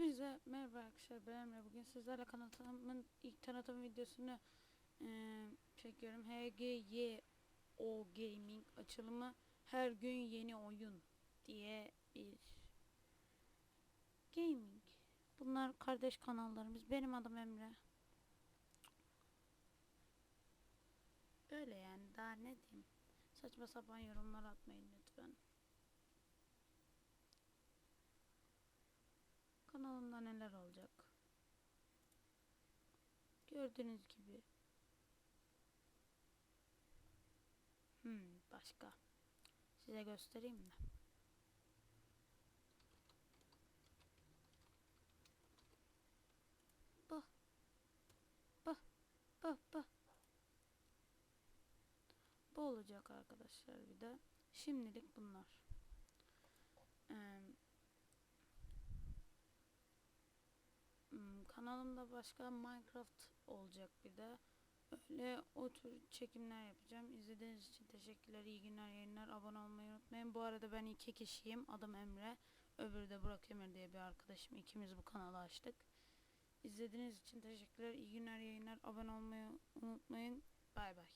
Hepinize merhaba arkadaşlar ben Emre. Bugün sizlerle kanalımın ilk tanıtım videosunu eee, çekiyorum. HGYO Gaming açılımı her gün yeni oyun diye bir gaming. Bunlar kardeş kanallarımız. Benim adım Emre. Öyle yani daha ne diyeyim. Saçma sapan yorumlar atmayın Kanalımda neler olacak? Gördüğünüz gibi. Hmm, başka. Size göstereyim mi? Bu. Bu. Bu. Bu. Bu olacak arkadaşlar bir de. Şimdilik bunlar. Eee Hmm, kanalımda başka Minecraft olacak bir de. Öyle o tür çekimler yapacağım. İzlediğiniz için teşekkürler. İyi günler, yayınlar. Abone olmayı unutmayın. Bu arada ben iki kişiyim. Adım Emre. Öbürü de Burak Emir diye bir arkadaşım. İkimiz bu kanalı açtık. İzlediğiniz için teşekkürler. İyi günler, yayınlar. Abone olmayı unutmayın. Bay bay.